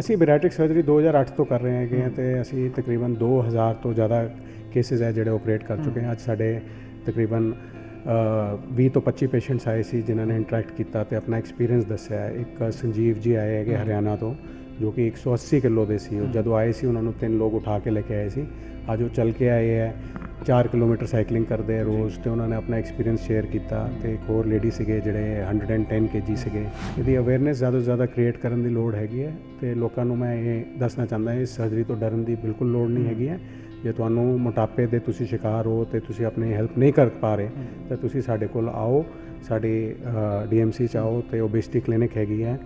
ਅਸੀਂ ਬੈਰਾਟਿਕ ਸਰਜਰੀ 2008 ਤੋਂ ਕਰ ਰਹੇ ਹੈਗੇ ਹਾਂ ਤੇ ਅਸੀਂ ਤਕਰੀਬਨ 2000 ਤੋਂ ਜ਼ਿਆਦਾ ਕੇਸਿਸ ਹੈ ਜਿਹੜੇ ਆਪਰੇਟ ਕਰ ਚੁੱਕੇ ਹਾਂ। ਅੱਜ ਸਾਡੇ ਤਕਰੀਬਨ ਅ, 20 ਤੋਂ 25 ਪੇਸ਼ੈਂਟਸ ਆਏ ਸੀ ਜਿਨ੍ਹਾਂ ਨੇ ਇੰਟਰੈਕਟ ਕੀਤਾ ਤੇ ਆਪਣਾ ਐਕਸਪੀਰੀਅੰਸ ਦੱਸਿਆ। ਇੱਕ ਸੰਜੀਵ ਜੀ ਆਏ ਹੈਗੇ ਹਰਿਆਣਾ ਤੋਂ। ਜੋ ਕਿ 180 ਕਿਲੋ ਦੇ ਸੀ ਉਹ। ਜਦੋਂ ਆਏ ਸੀ ਉਹਨਾਂ ਨੂੰ ਤਿੰਨ ਲੋਕ ਉਠਾ ਕੇ ਲੈ ਕੇ ਆਏ ਸੀ। ਅੱਜ ਉਹ ਚੱਲ ਕੇ ਆਏ ਹੈ। 4 ਕਿਲੋਮੀਟਰ ਸਾਈਕਲਿੰਗ ਕਰਦੇ ਆ ਰੋਜ਼ ਤੇ ਉਹਨਾਂ ਨੇ ਆਪਣਾ ਐਕਸਪੀਰੀਅੰਸ ਸ਼ੇਅਰ ਕੀਤਾ ਤੇ ਇੱਕ ਹੋਰ ਲੇਡੀ ਸੀਗੇ ਜਿਹੜੇ 110 ਕੇਜੀ ਸੀਗੇ। ਇਹਦੀ ਅਵੇਅਰਨੈਸ ਜ਼ਿਆਦਾ ਤੋਂ ਜ਼ਿਆਦਾ ਕ੍ਰੀਏਟ ਕਰਨ ਦੀ ਲੋੜ ਹੈਗੀ ਹੈ ਤੇ ਲੋਕਾਂ ਨੂੰ ਮੈਂ ਇਹ ਦੱਸਣਾ ਚਾਹੁੰਦਾ ਇਸ ਸਰਜਰੀ ਤੋਂ ਡਰਨ ਦੀ ਬਿਲਕੁਲ ਲੋੜ ਨਹੀਂ ਹੈਗੀ ਹੈ। ਜੇ ਤੁਹਾਨੂੰ ਮੋਟਾਪੇ ਦੇ ਤੁਸੀਂ ਸ਼ਿਕਾਰ ਹੋ ਤੇ ਤੁਸੀਂ ਆਪਣੀ ਹੈਲਪ ਨਹੀਂ ਕਰ ਪਾ ਰਹੇ ਤਾਂ ਤੁਸੀਂ ਸਾਡੇ ਕੋਲ ਆਓ ਸਾਡੀ ਡੀਐਮਸੀ ਚ ਆਓ ਤੇ ਓਬੇਸਿਟੀ ਕਲੀਨਿਕ ਹੈਗੀ ਹੈ।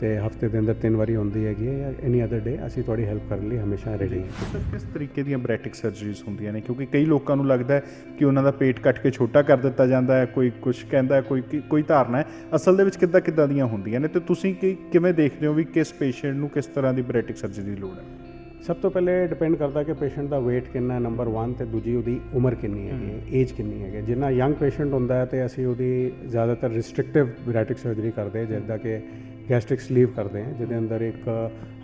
ਤੇ ਹਫ਼ਤੇ ਦੇ ਅੰਦਰ ਤਿੰਨ ਵਾਰੀ ਹੁੰਦੀ ਹੈਗੀ ਹੈ ਜਾਂ ਐਨੀ ਅਦਰ ਡੇ ਅਸੀਂ ਤੁਹਾਡੀ ਹੈਲਪ ਕਰਨ ਲਈ ਹਮੇਸ਼ਾ ਰੈਡੀ ਹਾਂ। ਸਰ ਕਿਸ ਤਰੀਕੇ ਦੀਆਂ ਬ੍ਰੈਟਿਕ ਸਰਜਰੀਜ਼ ਹੁੰਦੀਆਂ ਨੇ? ਕਿਉਂਕਿ ਕਈ ਲੋਕਾਂ ਨੂੰ ਲੱਗਦਾ ਹੈ ਕਿ ਉਹਨਾਂ ਦਾ ਪੇਟ ਕੱਟ ਕੇ ਛੋਟਾ ਕਰ ਦਿੱਤਾ ਜਾਂਦਾ ਹੈ ਕੋਈ ਕੁਝ ਕਹਿੰਦਾ ਹੈ ਕੋਈ ਕੋਈ ਧਾਰਨਾ ਹੈ। ਅਸਲ ਦੇ ਵਿੱਚ ਕਿੱਦਾਂ ਕਿੱਦਾਂ ਦੀਆਂ ਹੁੰਦੀਆਂ ਨੇ? ਤੇ ਤੁਸੀਂ ਕੀ ਕਿਵੇਂ ਦੇਖਦੇ ਹੋ ਵੀ ਕਿਸ ਪੇਸ਼ੈਂਟ ਨੂੰ ਕਿਸ ਤਰ੍ਹਾਂ ਦੀ ਬ੍ਰੈਟਿਕ ਸਰਜਰੀ ਦੀ ਲੋੜ ਹੈ? ਸਭ ਤੋਂ ਪਹਿਲੇ ਡਿਪੈਂਡ ਕਰਦਾ ਕਿ ਪੇਸ਼ੈਂਟ ਦਾ weight ਕਿੰਨਾ ਹੈ ਨੰਬਰ 1 ਤੇ ਦੂਜੀ ਉਹਦੀ ਉਮਰ ਕਿੰਨੀ ਹੈਗੀ ਹੈ ਏਜ ਕਿੰਨੀ ਹੈਗੀ ਹੈ। ਜਿੰਨਾ ਯੰਗ ਪੇਸ਼ੈਂਟ ਹੁੰਦਾ ਹੈ ਤੇ ਅਸੀਂ ਉਹਦੀ ਜ਼ਿਆਦਾਤਰ ਰਿਸਟ੍ਰਿਕਟਿਵ ਬੈਰਾਟਿਕ ਸਰਜਰੀ ਕਰਦੇ ਜਿੱਦਾਂ ਕਿ ਗੈਸਟ੍ਰਿਕ ਸਲੀਵ ਕਰਦੇ ਹਾਂ ਜਿਹਦੇ ਅੰਦਰ ਇੱਕ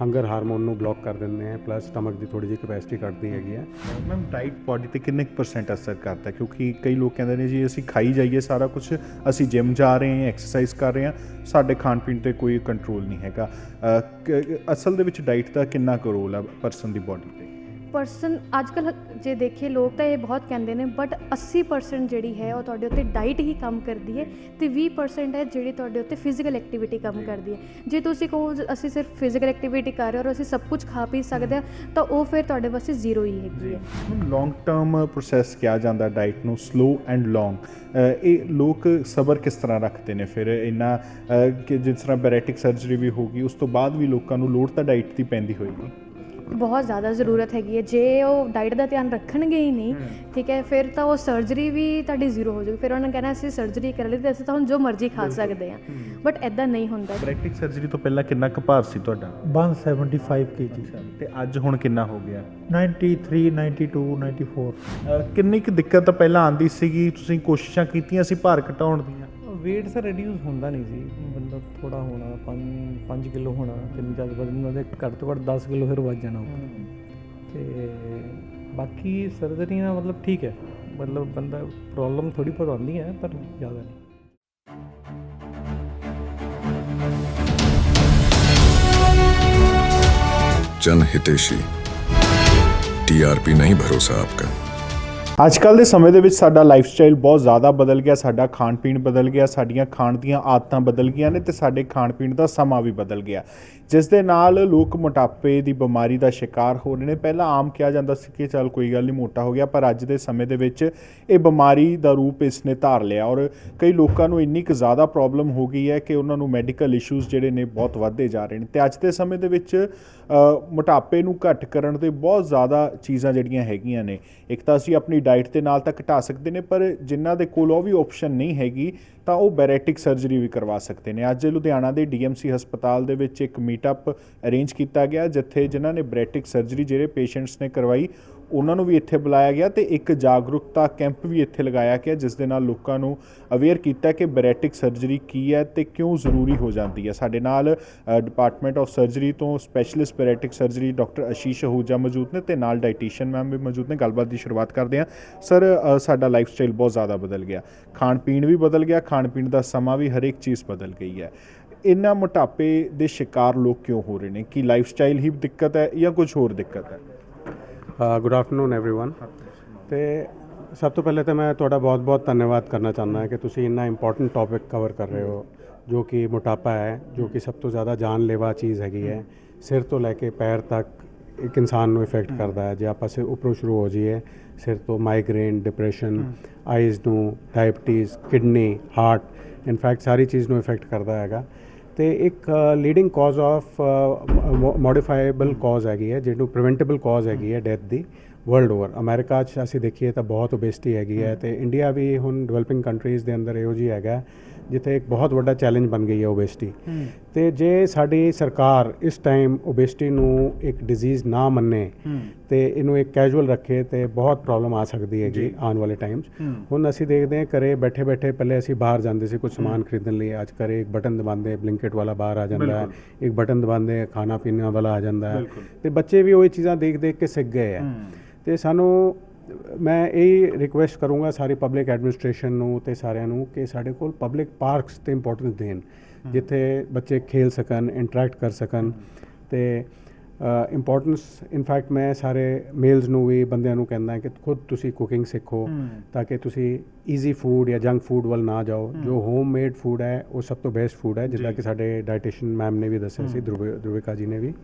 ਹੰਗਰ ਹਾਰਮੋਨ ਨੂੰ ਬਲੌਕ ਕਰ ਦਿੰਦੇ ਹਾਂ ਪਲੱਸ ਸਟਮਕ ਦੀ ਥੋੜੀ ਜਿਹੀ ਕਪੈਸਿਟੀ ਘਟਦੀ ਹੈਗੀ ਹੈ ਮੈਮ ਡਾਈਟ ਬਾਡੀ ਤੇ ਕਿੰਨੇ ਪਰਸੈਂਟ ਅਸਰ ਕਰਦਾ ਕਿਉਂਕਿ ਕਈ ਲੋਕ ਕਹਿੰਦੇ ਨੇ ਜੀ, ਅਸੀਂ ਖਾਈ ਜਾਈਏ ਸਾਰਾ ਕੁਝ ਅਸੀਂ ਜਿਮ ਜਾ ਰਹੇ ਹਾਂ ਐਕਸਰਸਾਈਜ਼ ਕਰ ਰਹੇ ਹਾਂ, ਸਾਡੇ ਖਾਣ ਪੀਣ ਤੇ ਕੋਈ ਕੰਟਰੋਲ ਨਹੀਂ ਹੈਗਾ। ਅਸਲ ਦੇ ਵਿੱਚ ਡਾਈਟ ਦਾ ਕਿੰਨਾ ਕੁ ਰੋਲ ਹੈ ਪਰਸਨ ਦੀ ਬਾਡੀ ਤੇ? ਪਰਸਨ ਅੱਜ ਕੱਲ ਜੇ ਦੇਖੀਏ ਲੋਕ ਤਾਂ ਇਹ ਬਹੁਤ ਕਹਿੰਦੇ ਨੇ ਬਟ 80% ਜਿਹੜੀ ਹੈ ਉਹ ਤੁਹਾਡੇ ਉੱਤੇ ਡਾਈਟ ਹੀ ਕੰਮ ਕਰਦੀ ਹੈ ਤੇ 20% ਹੈ ਜਿਹੜੀ ਤੁਹਾਡੇ ਉੱਤੇ ਫਿਜ਼ੀਕਲ ਐਕਟੀਵਿਟੀ ਕੰਮ ਕਰਦੀ ਹੈ। ਜੇ ਤੁਸੀਂ ਕਹੋ ਅਸੀਂ ਸਿਰਫ ਫਿਜ਼ੀਕਲ ਐਕਟੀਵਿਟੀ ਕਰ ਰਹੇ ਹਾਂ ਔਰ ਅਸੀਂ ਸਭ ਕੁਝ ਖਾ ਪੀ ਸਕਦੇ ਹਾਂ ਤਾਂ ਉਹ ਫਿਰ ਤੁਹਾਡੇ ਵਾਸਤੇ ਜ਼ੀਰੋ ਹੀ ਹੈਗੀ ਹੈ। ਲੌਂਗ ਟਰਮ ਪ੍ਰੋਸੈਸ ਕਿਹਾ ਜਾਂਦਾ ਡਾਈਟ ਨੂੰ ਸਲੋ ਐਂਡ ਲੌਂਗ ਇਹ ਲੋਕ ਸਬਰ ਕਿਸ ਤਰ੍ਹਾਂ ਰੱਖਦੇ ਨੇ? ਫਿਰ ਇੰਨਾ ਕਿ ਜਿਸ ਤਰ੍ਹਾਂ ਬੈਰੇਟਿਕ ਸਰਜਰੀ ਵੀ ਹੋਗੀ ਉਸ ਤੋਂ ਬਾਅਦ ਵੀ ਲੋਕਾਂ ਨੂੰ ਲੋੜ ਤਾਂ ਡਾਈਟ ਦੀ ਪੈਂਦੀ ਹੋਏਗੀ। ਬਹੁਤ ਜ਼ਿਆਦਾ ਜ਼ਰੂਰਤ ਹੈਗੀ ਹੈ। ਜੇ ਉਹ ਡਾਈਟ ਦਾ ਧਿਆਨ ਰੱਖਣਗੇ ਹੀ ਨਹੀਂ ਠੀਕ ਹੈ ਫਿਰ ਤਾਂ ਉਹ ਸਰਜਰੀ ਵੀ ਤੁਹਾਡੀ ਜ਼ੀਰੋ ਹੋ ਜਾਊਗੀ। ਫਿਰ ਉਹਨਾਂ ਨੇ ਕਹਿਣਾ ਅਸੀਂ ਸਰਜਰੀ ਕਰ ਲਈ ਤੇ ਅਸੀਂ ਤਾਂ ਹੁਣ ਜੋ ਮਰਜ਼ੀ ਖਾ ਸਕਦੇ ਹਾਂ। ਬਟ ਐਦਾਂ ਨਹੀਂ ਹੁੰਦਾ। ਬੈਰੇਟਿਕ ਸਰਜਰੀ ਤੋਂ ਪਹਿਲਾਂ ਕਿੰਨਾ ਕੁ ਭਾਰ ਸੀ ਤੁਹਾਡਾ? 175 kg ਤੇ ਅੱਜ ਹੁਣ ਕਿੰਨਾ ਹੋ ਗਿਆ? 93 92 94 ਅ, ਕਿੰਨੀ ਕੁ ਦਿੱਕਤ ਤਾਂ ਪਹਿਲਾਂ ਆਂਦੀ ਸੀਗੀ? ਤੁਸੀਂ ਕੋਸ਼ਿਸ਼ਾਂ ਕੀਤੀਆਂ ਸੀ ਭਾਰ ਘਟਾਉਣ ਦੀਆਂ? weight ਸਰ ਰਿਡਿਊਸ ਹੁੰਦਾ ਨਹੀਂ ਸੀ ਮਤਲਬ ਥੋੜਾ ਹੋਣਾ 5 5 ਕਿਲੋ ਹੋਣਾ ਕਿੰਨੀ ਜਦ ਵਧਣਾ ਦੇ ਘੱਟ ਤੋਂ ਘੱਟ 10 ਕਿਲੋ ਫਿਰ ਵੱਧ ਜਾਣਾ ਉੱਪਰ। ਤੇ ਬਾਕੀ ਸਰਜਰੀ ਨਾਲ ਮਤਲਬ ਠੀਕ ਹੈ ਮਤਲਬ ਬੰਦਾ ਪ੍ਰੋਬਲਮ ਥੋੜੀ ਬਹੁਤ ਆਉਂਦੀ ਹੈ ਪਰ ਜ਼ਿਆਦਾ ਨਹੀਂ जन हितेशी टीआरपी नहीं भरोसा आपका ਅੱਜ ਕੱਲ ਦੇ ਸਮੇਂ ਦੇ ਵਿੱਚ ਸਾਡਾ ਲਾਈਫ ਸਟਾਈਲ ਬਹੁਤ ਜ਼ਿਆਦਾ ਬਦਲ ਗਿਆ, ਸਾਡਾ ਖਾਣ ਪੀਣ ਬਦਲ ਗਿਆ, ਸਾਡੀਆਂ ਖਾਣ ਦੀਆਂ ਆਦਤਾਂ ਬਦਲ ਗਈਆਂ ਨੇ ਤੇ ਸਾਡੇ ਖਾਣ ਪੀਣ ਦਾ ਸਮਾਂ ਵੀ ਬਦਲ ਗਿਆ। ਜਿਸ ਦੇ ਨਾਲ ਲੋਕ ਮੋਟਾਪੇ ਦੀ ਬਿਮਾਰੀ ਦਾ ਸ਼ਿਕਾਰ ਹੋ ਰਹੇ ਨੇ। ਪਹਿਲਾਂ ਆਮ ਕਿਹਾ ਜਾਂਦਾ ਸੀ ਕਿ ਚੱਲ ਕੋਈ ਗੱਲ ਨਹੀਂ, ਮੋਟਾ ਹੋ ਗਿਆ, ਪਰ ਅੱਜ ਦੇ ਸਮੇਂ ਦੇ ਵਿੱਚ ਇਹ ਬਿਮਾਰੀ ਦਾ ਰੂਪ ਇਸ ਨੇ ਧਾਰ ਲਿਆ ਔਰ ਕਈ ਲੋਕਾਂ ਨੂੰ ਇੰਨੀ ਕੁ ਜ਼ਿਆਦਾ ਪ੍ਰੋਬਲਮ ਹੋ ਗਈ ਹੈ ਕਿ ਉਹਨਾਂ ਨੂੰ ਮੈਡੀਕਲ ਇਸ਼ੂਜ਼ ਜਿਹੜੇ ਨੇ ਬਹੁਤ ਵੱਧਦੇ ਜਾ ਰਹੇ ਨੇ। ਤੇ ਅੱਜ ਦੇ ਸਮੇਂ ਦੇ ਵਿੱਚ ਮੋਟਾਪੇ ਨੂੰ ਘੱਟ ਕਰਨ ਦੇ ਬਹੁਤ ਜ਼ਿਆਦਾ ਚੀਜ਼ਾਂ ਜਿਹੜੀਆਂ ਹੈਗੀਆਂ ਨੇ। ਇੱਕ ਤਾਂ ਅਸੀਂ ਆਪਣੀ ਡਾਈਟ ਦੇ ਨਾਲ ਤਾਂ ਘਟਾ ਸਕਦੇ ਨੇ, ਪਰ ਜਿਨ੍ਹਾਂ ਦੇ ਕੋਲ ਉਹ ਵੀ ਆਪਸ਼ਨ ਨਹੀਂ ਹੈਗੀ ਤਾਂ ਉਹ ਬੈਰੇਟਿਕ ਸਰਜਰੀ ਵੀ ਕਰਵਾ ਸਕਦੇ ਨੇ। ਅੱਜ ਲੁਧਿਆਣਾ ਦੇ ਡੀਐਮਸੀ ਹਸਪਤਾਲ ਦੇ ਵਿੱਚ ਇੱਕ ਮੀਟਅਪ ਅਰੇਂਜ ਕੀਤਾ ਗਿਆ, ਜਿੱਥੇ ਜਿਨ੍ਹਾਂ ਨੇ ਬੈਰੇਟਿਕ ਸਰਜਰੀ ਜਿਹੜੇ ਪੇਸ਼ੈਂਟਸ ਨੇ ਕਰਵਾਈ ਉਹਨਾਂ ਨੂੰ ਵੀ ਇੱਥੇ ਬੁਲਾਇਆ ਗਿਆ ਤੇ ਇੱਕ ਜਾਗਰੂਕਤਾ ਕੈਂਪ ਵੀ ਇੱਥੇ ਲਗਾਇਆ ਗਿਆ, ਜਿਸ ਦੇ ਨਾਲ ਲੋਕਾਂ ਨੂੰ ਅਵੇਅਰ ਕੀਤਾ ਕਿ ਬੈਰੇਟਿਕ ਸਰਜਰੀ ਕੀ ਹੈ ਤੇ ਕਿਉਂ ਜ਼ਰੂਰੀ ਹੋ ਜਾਂਦੀ ਹੈ। ਸਾਡੇ ਨਾਲ ਡਿਪਾਰਟਮੈਂਟ ਆਫ ਸਰਜਰੀ ਤੋਂ specialist bariatric surgery doctor Ashish Ahuja ਮੌਜੂਦ ਨੇ ਤੇ ਨਾਲ ਡਾਈਟੀਸ਼ੀਅਨ ਮੈਮ ਵੀ ਮੌਜੂਦ ਨੇ। ਗੱਲਬਾਤ ਦੀ ਸ਼ੁਰੂਆਤ ਕਰਦੇ ਹਾਂ। ਸਰ ਸਾਡਾ ਲਾਈਫ ਸਟਾਈਲ ਬਹੁਤ ਜ਼ਿਆਦਾ ਬਦਲ ਗਿਆ। ਖਾਣ ਪੀਣ ਵੀ ਬਦਲ ਗਿਆ ਖਾਣ ਪੀਣ ਦਾ ਸਮਾਂ ਵੀ ਹਰੇਕ ਚੀਜ਼ ਬਦਲ ਗਈ ਹੈ। ਇੰਨਾ ਮੋਟਾਪੇ ਦੇ ਸ਼ਿਕਾਰ ਲੋਕ ਕਿਉਂ ਹੋ ਰਹੇ ਨੇ? ਕਿ ਲਾਈਫ ਸਟਾਈਲ ਹੀ ਦਿੱਕਤ ਹੈ ਜਾਂ ਕੁਝ ਹੋਰ ਦਿੱਕਤ ਹੈ? ਗੁੱਡ ਆਫਟਰਨੂਨ एवरीवन ਤੇ ਸਭ ਤੋਂ ਪਹਿਲੇ ਤਾਂ ਮੈਂ ਤੁਹਾਡਾ ਬਹੁਤ-ਬਹੁਤ ਧੰਨਵਾਦ ਕਰਨਾ ਚਾਹੁੰਦਾ ਹਾਂ ਕਿ ਤੁਸੀਂ ਇੰਨਾ ਇੰਪੋਰਟੈਂਟ ਟੌਪਿਕ ਕਵਰ ਕਰ ਰਹੇ ਹੋ ਜੋ ਕਿ ਮੋਟਾਪਾ ਹੈ ਜੋ ਕਿ ਸਭ ਤੋਂ ਜ਼ਿਆਦਾ ਜਾਨਲੇਵਾ ਚੀਜ਼ ਹੈਗੀ ਹੈ ਸਿਰ ਤੋਂ ਲੈ ਕੇ ਪੈਰ ਤੱਕ ਇੱਕ ਇਨਸਾਨ ਨੂੰ ਇਫੈਕਟ ਕਰਦਾ ਹੈ ਜੇ ਆਪਾਂ ਸੇ ਉੱਪਰੋਂ ਸ਼ੁਰੂ ਹੋ ਜਾਈਏ ਸਿਰ ਤੋਂ ਮਾਈਗ੍ਰੇਨ ਡਿਪਰੈਸ਼ਨ ਆਈਜ਼ ਨੂੰ ਡਾਇਬਟੀਜ਼ ਕਿਡਨੀ ਹਾਰਟ ਇਨਫੈਕਟ ਸਾਰੀ ਚੀਜ਼ ਨੂੰ ਇਫੈਕਟ ਕਰਦਾ ਹੈਗਾ ਤੇ ਇੱਕ leading cause of modifiable cause ਹੈਗੀ ਹੈ ਜਿਹਨੂੰ ਪ੍ਰੀਵੈਂਟੇਬਲ ਕਾਜ਼ ਹੈਗੀ ਹੈ ਡੈਥ ਦੀ ਵਰਲਡ ਓਵਰ ਅਮਰੀਕਾ 'ਚ ਅਸੀਂ ਦੇਖੀਏ ਤਾਂ ਬਹੁਤ ਓਬੇਸਿਟੀ ਹੈਗੀ ਹੈ ਤੇ ਇੰਡੀਆ ਵੀ ਹੁਣ ਡਿਵੈਲਪਿੰਗ ਕੰਟਰੀਜ਼ ਦੇ ਅੰਦਰ ਇਹੋ ਜਿਹੀ ਹੈਗਾ ਜਿੱਥੇ ਇੱਕ ਬਹੁਤ ਵੱਡਾ ਚੈਲੰਜ ਬਣ ਗਈ ਹੈ ਓਬੇਸਿਟੀ ਤੇ ਜੇ ਸਾਡੀ ਸਰਕਾਰ ਇਸ ਟਾਈਮ ਓਬੇਸਿਟੀ ਨੂੰ ਇੱਕ ਡਿਜ਼ੀਜ਼ ਨਾ ਮੰਨੇ ਤੇ ਇਹਨੂੰ ਇੱਕ ਕੈਜੂਅਲ ਰੱਖੇ ਤੇ ਬਹੁਤ ਪ੍ਰੋਬਲਮ ਆ ਸਕਦੀ ਹੈਗੀ ਆਉਣ ਵਾਲੇ ਟਾਈਮਸ ਹੁਣ ਅਸੀਂ ਦੇਖਦੇ ਹਾਂ ਘਰੇ ਬੈਠੇ ਬੈਠੇ ਪਹਿਲੇ ਅਸੀਂ ਬਾਹਰ ਜਾਂਦੇ ਸੀ ਕੁਝ ਸਮਾਨ ਖਰੀਦਣ ਲਈ। ਅੱਜ ਘਰੇ ਇੱਕ ਬਟਨ ਦਬਾਉਂਦੇ ਬਲਿੰਕਟ ਵਾਲਾ ਬਾਹਰ ਆ ਜਾਂਦਾ ਹੈ। ਇੱਕ ਬਟਨ ਦਬਾਉਂਦੇ ਖਾਣਾ ਪੀਣਾ ਵਾਲਾ ਆ ਜਾਂਦਾ ਹੈ। ਤੇ ਬੱਚੇ ਵੀ ਉਹੀ ਚੀਜ਼ਾਂ ਦੇਖ ਦੇਖ ਕੇ ਸਿੱਖ ਗਏ ਆ ਤੇ ਸਾਨੂੰ ਮੈਂ ਇਹ ਰਿਕੁਐਸਟ ਕਰੂੰਗਾ ਸਾਰੀ ਪਬਲਿਕ ਐਡਮਿਨਿਸਟ੍ਰੇਸ਼ਨ ਨੂੰ ਤੇ ਸਾਰਿਆਂ ਨੂੰ ਕਿ ਸਾਡੇ ਕੋਲ ਪਬਲਿਕ ਪਾਰਕਸ ਤੇ ਇੰਪੋਰਟੈਂਸ ਦੇਣ ਜਿੱਥੇ ਬੱਚੇ ਖੇਲ ਸਕਣ ਇੰਟਰੈਕਟ ਕਰ ਸਕਣ ਤੇ ਇੰਪੋਰਟੈਂਸ ਇਨਫੈਕਟ ਮੈਂ ਸਾਰੇ ਮੇਲਸ ਨੂੰ ਵੀ ਬੰਦਿਆਂ ਨੂੰ ਕਹਿੰਦਾ ਕਿ ਖੁਦ ਤੁਸੀਂ ਕੁਕਿੰਗ ਸਿੱਖੋ ਤਾਂ ਕਿ ਤੁਸੀਂ ਈਜ਼ੀ ਫੂਡ ਜਾਂ ਜੰਕ ਫੂਡ ਵੱਲ ਨਾ ਜਾਓ। ਜੋ ਹੋਮਮੇਡ ਫੂਡ ਹੈ ਉਹ ਸਭ ਤੋਂ ਬੈਸਟ ਫੂਡ ਹੈ ਜਿੱਦਾਂ ਕਿ ਸਾਡੇ ਡਾਈਟੀਸ਼ੀਅਨ ਮੈਮ ਨੇ ਵੀ ਦੱਸਿਆ ਸੀ ਧਰੁਵਿਕਾ ਜੀ ਨੇ ਵੀ।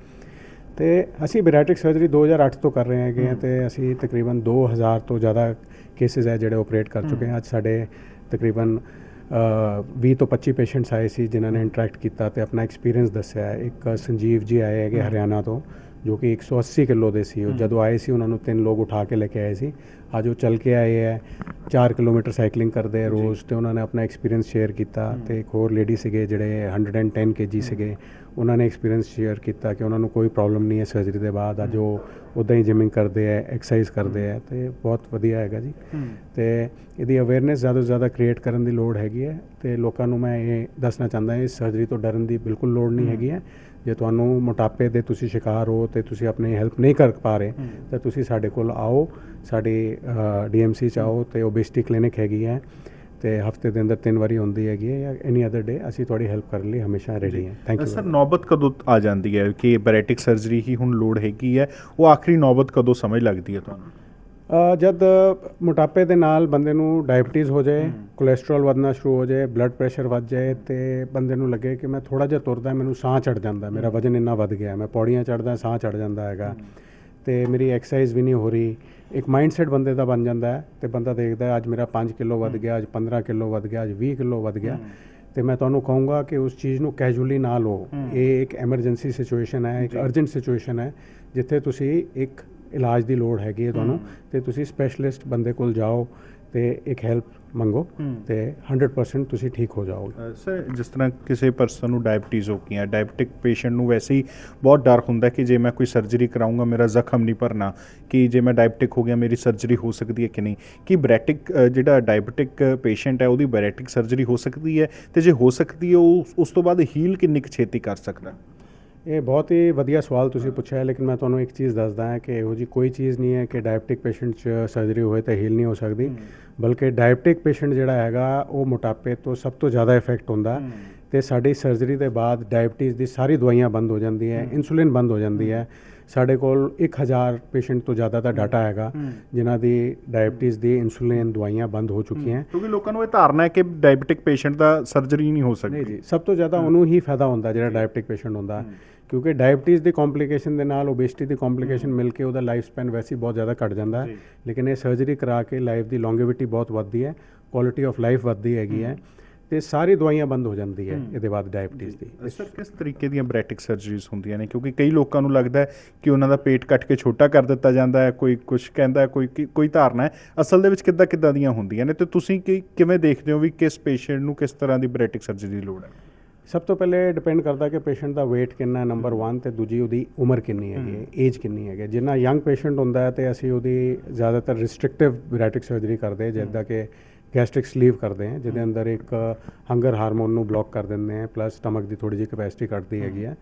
ਤੇ ਅਸੀਂ ਬੈਰਾਟਿਕ ਸਰਜਰੀ 2008 ਤੋਂ ਕਰ ਰਹੇ ਹੈਗੇ ਤੇ ਅਸੀਂ ਤਕਰੀਬਨ 2000 ਤੋਂ ਜ਼ਿਆਦਾ ਕੇਸਿਸ ਹੈ ਜਿਹੜੇ ਆਪਰੇਟ ਕਰ ਚੁੱਕੇ ਹਾਂ। ਅੱਜ ਸਾਡੇ ਤਕਰੀਬਨ ਅ, 20 ਤੋਂ 25 ਪੇਸ਼ੈਂਟਸ ਆਏ ਸੀ ਜਿਨ੍ਹਾਂ ਨੇ ਇੰਟਰੈਕਟ ਕੀਤਾ ਤੇ ਆਪਣਾ ਐਕਸਪੀਰੀਅੰਸ ਦੱਸਿਆ। ਇੱਕ ਸੰਜੀਵ ਜੀ ਆਏ ਹੈਗੇ ਹਰਿਆਣਾ ਤੋਂ ਜੋ ਕਿ 180 ਕਿਲੋ ਦੇ ਸੀ। ਉਹ ਜਦੋਂ ਆਏ ਸੀ ਉਹਨਾਂ ਨੂੰ ਤਿੰਨ ਲੋਕ ਉਠਾ ਕੇ ਲੈ ਕੇ ਆਏ ਸੀ। ਅੱਜ ਉਹ ਚੱਲ ਕੇ ਆਏ ਹੈ। 4 ਕਿਲੋਮੀਟਰ ਸਾਈਕਲਿੰਗ ਕਰਦੇ ਆ ਰੋਜ਼ ਤੇ ਉਹਨਾਂ ਨੇ ਆਪਣਾ ਐਕਸਪੀਰੀਅੰਸ ਸ਼ੇਅਰ ਕੀਤਾ ਤੇ ਇੱਕ ਹੋਰ ਲੇਡੀ ਸੀਗੇ ਜਿਹੜੇ 110 ਕੇਜੀ ਸੀਗੇ ਉਹਨਾਂ ਨੇ ਐਕਸਪੀਰੀਅੰਸ ਸ਼ੇਅਰ ਕੀਤਾ ਕਿ ਉਹਨਾਂ ਨੂੰ ਕੋਈ ਪ੍ਰੋਬਲਮ ਨਹੀਂ ਹੈ ਸਰਜਰੀ ਦੇ ਬਾਅਦ ਅੱਜ ਉਹ ਉਦਾਂ ਹੀ ਜਿਮਿੰਗ ਕਰਦੇ ਆ ਐਕਸਰਸਾਈਜ਼ ਕਰਦੇ ਆ ਤੇ ਬਹੁਤ ਵਧੀਆ ਹੈਗਾ ਜੀ। ਤੇ ਇਹਦੀ ਅਵੇਅਰਨੈਸ ਜ਼ਿਆਦਾ ਤੋਂ ਜ਼ਿਆਦਾ ਕ੍ਰੀਏਟ ਕਰਨ ਦੀ ਲੋੜ ਹੈਗੀ ਹੈ ਤੇ ਲੋਕਾਂ ਨੂੰ ਮੈਂ ਇਹ ਦੱਸਣਾ ਚਾਹੁੰਦਾ ਇਸ ਸਰਜਰੀ ਤੋਂ ਡਰਨ ਦੀ ਬਿਲਕੁਲ ਲੋੜ ਨਹੀਂ ਹੈਗੀ ਹੈ। ਜੇ ਤੁਹਾਨੂੰ ਮੋਟਾਪੇ ਦੇ ਤੁਸੀਂ ਸ਼ਿਕਾਰ ਹੋ ਤੇ ਤੁਸੀਂ ਆਪਣੀ ਹੈਲਪ ਨਹੀਂ ਕਰ ਪਾ ਰਹੇ ਤਾਂ ਤੁਸੀਂ ਸਾਡੇ ਕੋਲ ਆਓ ਸਾਡੀ ਡੀਐਮਸੀ ਚ ਆਓ ਤੇ ਓਬੇਸਿਟੀ ਕਲੀਨਿਕ ਹੈਗੀ ਹੈ ਤੇ ਹਫ਼ਤੇ ਦੇ ਅੰਦਰ ਤਿੰਨ ਵਾਰੀ ਹੁੰਦੀ ਹੈਗੀ ਹੈ ਜਾਂ ਐਨੀ ਅਦਰ ਡੇ ਅਸੀਂ ਤੁਹਾਡੀ ਹੈਲਪ ਕਰਨ ਲਈ ਹਮੇਸ਼ਾ ਰੈਡੀ ਹਾਂ। ਥੈਂਕ ਸਰ ਯੂ ਨੌਬਤ ਕਦੋਂ ਆ ਜਾਂਦੀ ਹੈ? ਕਿ ਬੈਰੇਟਿਕ ਸਰਜਰੀ ਹੀ ਹੁਣ ਲੋੜ ਹੈਗੀ ਹੈ ਉਹ ਆਖਰੀ ਨੌਬਤ ਕਦੋਂ ਸਮਝ ਲੱਗਦੀ ਹੈ ਤੁਹਾਨੂੰ? ਜਦ ਮੋਟਾਪੇ ਦੇ ਨਾਲ ਬੰਦੇ ਨੂੰ ਡਾਇਬੀਟੀਜ਼ ਹੋ ਜਾਏ ਕੋਲੇਸਟ੍ਰੋਲ ਵਧਣਾ ਸ਼ੁਰੂ ਹੋ ਜਾਏ ਬਲੱਡ ਪ੍ਰੈਸ਼ਰ ਵੱਧ ਜਾਏ ਤੇ ਬੰਦੇ ਨੂੰ ਲੱਗੇ ਕਿ ਮੈਂ ਥੋੜਾ ਜਿਹਾ ਤੁਰਦਾ ਮੈਨੂੰ ਸਾਹ ਚੜ ਜਾਂਦਾ ਮੇਰਾ ਵਜਨ ਇੰਨਾ ਵੱਧ ਗਿਆ ਮੈਂ ਪੌੜੀਆਂ ਚੜਦਾ ਸਾਹ ਚੜ ਜਾਂਦਾ ਹੈਗਾ। ਤੇ ਮੇਰੀ ਐਕਸਰਸਾਈਜ਼ ਵੀ ਨਹੀਂ ਹੋ ਰਹੀ। ਇੱਕ ਮਾਈਂਡਸੈਟ ਬੰਦੇ ਦਾ ਬਣ ਜਾਂਦਾ ਹੈ ਤੇ ਬੰਦਾ ਦੇਖਦਾ ਅੱਜ ਮੇਰਾ 5 ਕਿਲੋ ਵੱਧ ਗਿਆ ਅੱਜ 15 ਕਿਲੋ ਵੱਧ ਗਿਆ ਅੱਜ 20 ਕਿਲੋ ਵੱਧ ਗਿਆ। ਤੇ ਮੈਂ ਤੁਹਾਨੂੰ ਕਹੂੰਗਾ ਕਿ ਉਸ ਚੀਜ਼ ਨੂੰ ਕੈਜੂਅਲੀ ਨਾ ਲਓ। ਇਹ ਇੱਕ ਐਮਰਜੈਂਸੀ ਸਿਚੁਏਸ਼ਨ ਹੈ ਇੱਕ ਅਰਜੈਂਟ ਸਿਚੁਏਸ਼ਨ ਹੈ ਜਿੱਥੇ ਤੁਸੀਂ ਇੱਕ ਇਲਾਜ ਦੀ ਲੋੜ ਹੈਗੀ ਹੈ ਤੁਹਾਨੂੰ ਤੇ ਤੁਸੀਂ ਸਪੈਸ਼ਲਿਸਟ ਬੰਦੇ ਕੋਲ ਜਾਓ ਤੇ ਇੱਕ ਹੈਲਪ ਮੰਗੋ ਤੇ 100% ਤੁਸੀਂ ਠੀਕ ਹੋ ਜਾਓਗੇ। ਸਰ ਜਿਸ ਤਰ੍ਹਾਂ ਕਿਸੇ ਪਰਸਨ ਨੂੰ ਡਾਇਬੀਟੀਜ਼ ਹੋ ਗਈ ਹੈ ਡਾਇਬੀਟਿਕ ਪੇਸ਼ੈਂਟ ਨੂੰ ਵੈਸੇ ਹੀ ਬਹੁਤ ਡਰ ਹੁੰਦਾ ਕਿ ਜੇ ਮੈਂ ਕੋਈ ਸਰਜਰੀ ਕਰਾਉਂਗਾ ਮੇਰਾ ਜ਼ਖਮ ਨਹੀਂ ਭਰਨਾ ਕਿ ਜੇ ਮੈਂ ਡਾਇਬੀਟਿਕ ਹੋ ਗਿਆ ਮੇਰੀ ਸਰਜਰੀ ਹੋ ਸਕਦੀ ਹੈ ਕਿ ਨਹੀਂ? ਕਿ ਬ੍ਰੈਟਿਕ ਜਿਹੜਾ ਡਾਇਬੀਟਿਕ ਪੇਸ਼ੈਂਟ ਹੈ ਉਹਦੀ ਬੈਰੇਟਿਕ ਸਰਜਰੀ ਹੋ ਸਕਦੀ ਹੈ? ਤੇ ਜੇ ਹੋ ਸਕਦੀ ਹੈ ਉਹ ਉਸ ਤੋਂ ਬਾਅਦ ਹੀਲ ਕਿੰਨੀ ਕੁ ਛੇਤੀ ਕਰ ਸਕਦਾ? ਇਹ ਬਹੁਤ ਹੀ ਵਧੀਆ ਸਵਾਲ ਤੁਸੀਂ ਪੁੱਛਿਆ ਲੇਕਿਨ ਮੈਂ ਤੁਹਾਨੂੰ ਇੱਕ ਚੀਜ਼ ਦੱਸਦਾ ਹਾਂ ਕਿ ਇਹੋ ਜੀ ਕੋਈ ਚੀਜ਼ ਨਹੀਂ ਹੈ ਕਿ ਡਾਇਬਟਿਕ ਪੇਸ਼ੈਂਟ 'ਚ ਸਰਜਰੀ ਹੋਏ ਤਾਂ ਹੀਲ ਨਹੀਂ ਹੋ ਸਕਦੀ। ਬਲਕਿ ਡਾਇਬਟਿਕ ਪੇਸ਼ੈਂਟ ਜਿਹੜਾ ਹੈਗਾ ਉਹ ਮੋਟਾਪੇ ਤੋਂ ਸਭ ਤੋਂ ਜ਼ਿਆਦਾ ਇਫੈਕਟ ਹੁੰਦਾ। ਤੇ ਸਾਡੀ ਸਰਜਰੀ ਦੇ ਬਾਅਦ ਡਾਇਬਟੀਜ਼ ਦੀ ਸਾਰੀ ਦਵਾਈਆਂ ਬੰਦ ਹੋ ਜਾਂਦੀਆਂ ਹੈ। ਇਨਸੂਲਿਨ ਬੰਦ ਹੋ ਜਾਂਦੀ ਹੈ। ਸਾਡੇ ਕੋਲ 1000 ਪੇਸ਼ੈਂਟ ਤੋਂ ਜ਼ਿਆਦਾ ਦਾ ਡਾਟਾ ਹੈਗਾ ਜਿਨ੍ਹਾਂ ਦੀ ਡਾਇਬਟੀਜ਼ ਦੀ ਇਨਸੂਲਿਨ ਦਵਾਈਆਂ ਬੰਦ ਹੋ ਚੁੱਕੀਆਂ ਕਿਉਂਕਿ ਲੋਕਾਂ ਨੂੰ ਇਹ ਧਾਰਨਾ ਹੈ ਕਿ ਡਾਇਬੀਟਿਕ ਪੇਸ਼ੈਂਟ ਦਾ ਸਰਜਰੀ ਨਹੀਂ ਹੋ ਸਕਦੀ ਨਹੀਂ ਜੀ ਸਭ ਤੋਂ ਜ਼ਿਆਦਾ ਉਹਨੂੰ ਹੀ ਫਾਇਦਾ ਹੁੰਦਾ ਜਿਹੜਾ ਡਾਇਬਟਿਕ ਪੇਸ਼ੈਂਟ ਹੁੰਦਾ। ਕਿਉਂਕਿ ਡਾਇਬਟੀਜ਼ ਦੀ ਕੰਪਲਿਕੇਸ਼ਨ ਦੇ ਨਾਲ ਓਬੇਸਿਟੀ ਦੀ ਕੰਪਲਿਕੇਸ਼ਨ ਮਿਲ ਕੇ ਉਹਦਾ ਲਾਈਫ ਸਪੈਨ ਵੈਸੇ ਹੀ ਬਹੁਤ ਜ਼ਿਆਦਾ ਘਟ ਜਾਂਦਾ ਹੈ। ਲੇਕਿਨ ਇਹ ਸਰਜਰੀ ਕਰਾ ਕੇ ਲਾਈਫ ਦੀ ਲੌਂਗੇਵਿਟੀ ਬਹੁਤ ਵੱਧਦੀ ਹੈ ਕੁਆਲਿਟੀ ਆਫ ਲਾਈਫ ਵੱਧਦੀ ਹੈਗੀ ਹੈ। ਤੇ ਸਾਰੀ ਦਵਾਈਆਂ ਬੰਦ ਹੋ ਜਾਂਦੀ ਹੈ। ਇਹਦੇ ਬਾਅਦ ਡਾਇਬਟੀਜ਼ ਦੀ। ਸਰ ਕਿਸ ਤਰੀਕੇ ਦੀਆਂ ਬ੍ਰੈਟਿਕ ਸਰਜਰੀਜ਼ ਹੁੰਦੀਆਂ ਨੇ? ਕਿਉਂਕਿ ਕਈ ਲੋਕਾਂ ਨੂੰ ਲੱਗਦਾ ਹੈ ਕਿ ਉਹਨਾਂ ਦਾ ਪੇਟ ਕੱਟ ਕੇ ਛੋਟਾ ਕਰ ਦਿੱਤਾ ਜਾਂਦਾ ਹੈ ਕੋਈ ਕੁਝ ਕਹਿੰਦਾ ਹੈ ਕੋਈ ਕੋਈ ਧਾਰਨਾ ਹੈ। ਅਸਲ ਦੇ ਵਿੱਚ ਕਿੱਦਾਂ ਕਿੱਦਾਂ ਦੀਆਂ ਹੁੰਦੀਆਂ ਨੇ? ਤੇ ਤੁਸੀਂ ਕੀ ਕਿਵੇਂ ਦੇਖਦੇ ਹੋ ਵੀ ਕਿਸ ਪੇਸ਼ੈਂਟ ਨੂੰ ਕਿਸ ਤਰ੍ਹਾਂ ਦੀ ਬ੍ਰੈਟਿਕ ਸਰਜਰੀ ਦੀ ਲੋੜ ਹੈ? ਸਭ ਤੋਂ ਪਹਿਲੇ ਡਿਪੈਂਡ ਕਰਦਾ ਕਿ ਪੇਸ਼ੈਂਟ ਦਾ weight ਕਿੰਨਾ ਹੈ ਨੰਬਰ 1 ਤੇ ਦੂਜੀ ਉਹਦੀ ਉਮਰ ਕਿੰਨੀ ਹੈਗੀ ਹੈ ਏਜ ਕਿੰਨੀ ਹੈਗੀ ਹੈ। ਜਿੰਨਾ ਯੰਗ ਪੇਸ਼ੈਂਟ ਹੁੰਦਾ ਹੈ ਤੇ ਅਸੀਂ ਉਹਦੀ ਜ਼ਿਆਦਾਤਰ ਰਿਸਟ੍ਰਿਕਟਿਵ ਬੈਰੈਟਿਕ ਸਰਜਰੀ ਕਰਦੇ ਜਿੱਦਾਂ ਕਿ ਗੈਸਟ੍ਰਿਕ ਸਲੀਵ ਕਰਦੇ ਹਾਂ ਜਿਹਦੇ ਅੰਦਰ ਇੱਕ ਹੰਗਰ ਹਾਰਮੋਨ ਨੂੰ ਬਲੌਕ ਕਰ ਦਿੰਦੇ ਹਾਂ ਪਲੱਸ ਸਟਮਕ ਦੀ ਥੋੜੀ ਜਿਹੀ ਕੈਪੈਸਿਟੀ ਘਟਦੀ ਹੈਗੀ ਹੈ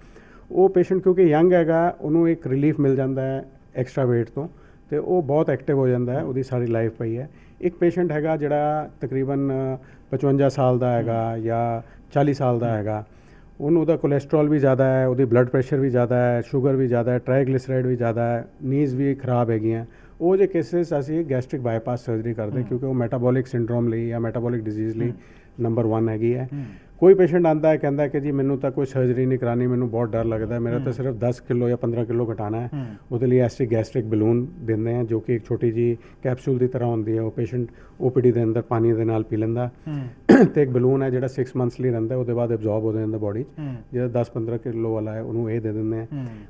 ਉਹ ਪੇਸ਼ੈਂਟ ਕਿਉਂਕਿ ਯੰਗ ਹੈਗਾ ਉਹਨੂੰ ਇੱਕ ਰਿਲੀਫ ਮਿਲ ਜਾਂਦਾ ਹੈ ਐਕਸਟਰਾ weight ਤੋਂ ਤੇ ਉਹ ਬਹੁਤ ਐਕਟਿਵ ਹੋ ਜਾਂਦਾ ਹੈ ਉਹਦੀ ਸਾਰੀ ਲਾਈਫ ਪਈ ਹੈ। ਇੱਕ ਪੇਸ਼ੈਂਟ ਹੈਗਾ ਜਿਹੜਾ ਤਕਰੀਬਨ 55 ਸਾਲ ਦਾ ਹੈਗਾ ਜਾਂ 40 ਸਾਲ ਦਾ ਹੈਗਾ ਉਹਨੂੰ ਉਹਦਾ ਕੋਲੇਸਟ੍ਰੋਲ ਵੀ ਜ਼ਿਆਦਾ ਹੈ ਉਹਦੀ ਬਲੱਡ ਪ੍ਰੈਸ਼ਰ ਵੀ ਜ਼ਿਆਦਾ ਹੈ ਸ਼ੂਗਰ ਵੀ ਜ਼ਿਆਦਾ ਹੈ ਟ੍ਰਾਈਗਲਿਸਰਾਈਡ ਵੀ ਜ਼ਿਆਦਾ ਹੈ ਨੀਜ਼ ਵੀ ਖਰਾਬ ਹੈਗੀਆਂ। ਉਹ ਜੇ ਕੇਸਿਸ ਅਸੀਂ ਗੈਸਟ੍ਰਿਕ ਬਾਈਪਾਸ ਸਰਜਰੀ ਕਰਦੇ ਕਿਉਂਕਿ ਉਹ ਮੈਟਾਬੋਲਿਕ ਸਿੰਡਰੋਮ ਲਈ ਜਾਂ ਮੈਟਾਬੋਲਿਕ ਡਿਜ਼ੀਜ਼ ਲਈ ਨੰਬਰ 1 ਹੈਗੀ ਹੈ। ਕੋਈ ਪੇਸ਼ੈਂਟ ਆਂਦਾ ਹੈ ਕਹਿੰਦਾ ਕਿ ਜੀ ਮੈਨੂੰ ਤਾਂ ਕੋਈ ਸਰਜਰੀ ਨਹੀਂ ਕਰਾਣੀ ਮੈਨੂੰ ਬਹੁਤ ਡਰ ਲੱਗਦਾ ਮੇਰਾ ਤਾਂ ਸਿਰਫ 10 ਕਿਲੋ ਜਾਂ 15 ਕਿਲੋ ਘਟਾਣਾ ਹੈ। ਉਹਦੇ ਲਈ ਐਸਟਿਕ ਗੈਸਟ੍ਰਿਕ ਬਲੂਨ ਦਿੰਦੇ ਆ ਜੋ ਕਿ ਇੱਕ ਛੋਟੀ ਜੀ ਕੈਪਸੂਲ ਦੀ ਤਰ੍ਹਾਂ ਹੁੰਦੀ ਹੈ ਉਹ ਪੇਸ਼ੈਂਟ ਓਪੀਡੀ ਦੇ ਅੰਦਰ ਪਾਣੀ ਦੇ ਨਾਲ ਪੀ ਲੈਂਦਾ। ਤੇ ਇੱਕ ਬਲੂਨ ਹੈ ਜਿਹੜਾ 6 ਮੰਥਸ ਲਈ ਰਹਿੰਦਾ ਉਹਦੇ ਬਾਅਦ ਐਬਜ਼ੌਰਬ ਹੋ ਜਾਂਦਾ ਬੋਡੀ ਜਿਹੜਾ 10-15 ਕਿਲੋ ਵਾਲਾ ਹੈ ਉਹਨੂੰ ਇਹ ਦੇ ਦਿੰਦੇ ਆ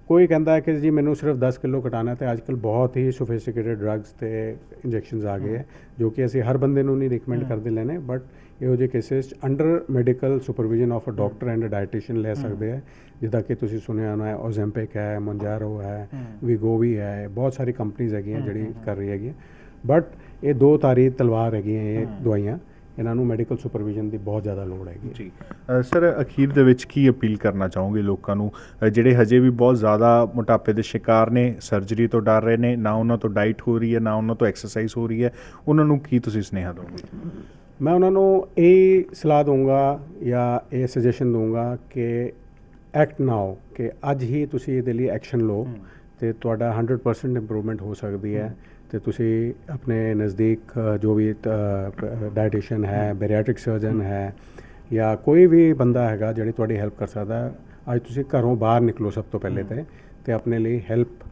ਕੋਈ ਕਹਿੰਦਾ ਹੈ ਕਿ ਜੀ ਮੈਨੂੰ ਸਿਰਫ 10 ਕਿਲੋ ਘਟਾਉਣਾ ਹੈ ਤੇ ਅੱਜਕੱਲ ਬਹੁਤ ਹੀ ਸੋਫਿਸਟੀਕੇਟਡ ਡਰੱਗਸ ਤੇ ਇੰਜੈਕਸ਼ਨਸ ਆ ਗਏ ਹੈ ਜੋ ਕਿ ਅਸੀਂ ਹਰ ਬੰਦੇ ਨੂੰ ਨਹੀਂ ਰਿਕਮੈਂਡ ਕਰਦੇ ਲੈਣੇ ਬਟ ਇਹੋ ਜਿਹੇ cases under medical supervision of uh doctor and uh dietitian ਲੈ ਸਕਦੇ ਹੈ। ਜਿੱਦਾਂ ਕਿ ਤੁਸੀਂ ਸੁਣਿਆ ਹੋਣਾ ਹੈ ਓਜ਼ੈਂਪਿਕ ਹੈ ਮੰਜਾਰੋ ਹੈ ਵੀਗੋਵੀ ਹੈ ਬਹੁਤ ਸਾਰੀ ਕੰਪਨੀਆਂ ਹੈਗੀਆਂ ਜਿਹੜੀ ਕਰ ਰਹੀ ਹੈਗੀ ਬਟ ਇਹ ਦੋ ਤਾਰੀ ਤਲਵਾਰ ਹੈਗੀਆਂ ਇਹ ਦਵਾਈਆਂ। ਇਹਨਾਂ ਨੂੰ ਮੈਡੀਕਲ ਸੁਪਰਵਿਜ਼ਨ ਦੀ ਬਹੁਤ ਜ਼ਿਆਦਾ ਲੋੜ ਹੈਗੀ ਜੀ। ਸਰ ਅਖੀਰ ਦੇ ਵਿੱਚ ਕੀ ਅਪੀਲ ਕਰਨਾ ਚਾਹੋਗੇ ਲੋਕਾਂ ਨੂੰ? ਜਿਹੜੇ ਹਜੇ ਵੀ ਬਹੁਤ ਜ਼ਿਆਦਾ ਮੋਟਾਪੇ ਦੇ ਸ਼ਿਕਾਰ ਨੇ ਸਰਜਰੀ ਤੋਂ ਡਰ ਰਹੇ ਨੇ ਨਾ ਉਹਨਾਂ ਤੋਂ ਡਾਈਟ ਹੋ ਰਹੀ ਹੈ ਨਾ ਉਹਨਾਂ ਤੋਂ ਐਕਸਰਸਾਈਜ਼ ਹੋ ਰਹੀ ਹੈ ਉਹਨਾਂ ਨੂੰ ਕੀ ਤੁਸੀਂ ਸੁਨੇਹਾ ਦਿਓਗੇ ਮੈਂ ਉਹਨਾਂ ਨੂੰ ਇਹ ਸਲਾਹ ਦਊਂਗਾ ਜਾਂ ਇਹ ਸੁਜੈਸ਼ਨ ਦਊਂਗਾ ਕਿ ਐਕਟ ਨਾਓ ਕਿ ਅੱਜ ਹੀ ਤੁਸੀਂ ਇਹਦੇ ਲਈ ਐਕਸ਼ਨ ਲਓ ਤੇ ਤੁਹਾਡਾ 100% ਇੰਪਰੂਵਮੈਂਟ ਹੋ ਸਕਦੀ ਹੈ। ਤੇ ਤੁਸੀਂ ਆਪਣੇ ਨਜ਼ਦੀਕ ਜੋ ਵੀ ਡਾਈਟੀਸ਼ੀਅਨ ਹੈ ਬੈਰੀਆਟ੍ਰਿਕ ਸਰਜਨ ਹੈ ਜਾਂ ਕੋਈ ਵੀ ਬੰਦਾ ਹੈਗਾ ਜਿਹੜੀ ਤੁਹਾਡੀ ਹੈਲਪ ਕਰ ਸਕਦਾ ਹੈ ਅੱਜ ਤੁਸੀਂ ਘਰੋਂ ਬਾਹਰ ਨਿਕਲੋ ਸਭ ਤੋਂ ਪਹਿਲੇ ਤੇ ਤੇ ਆਪਣੇ ਲਈ ਹੈਲਪ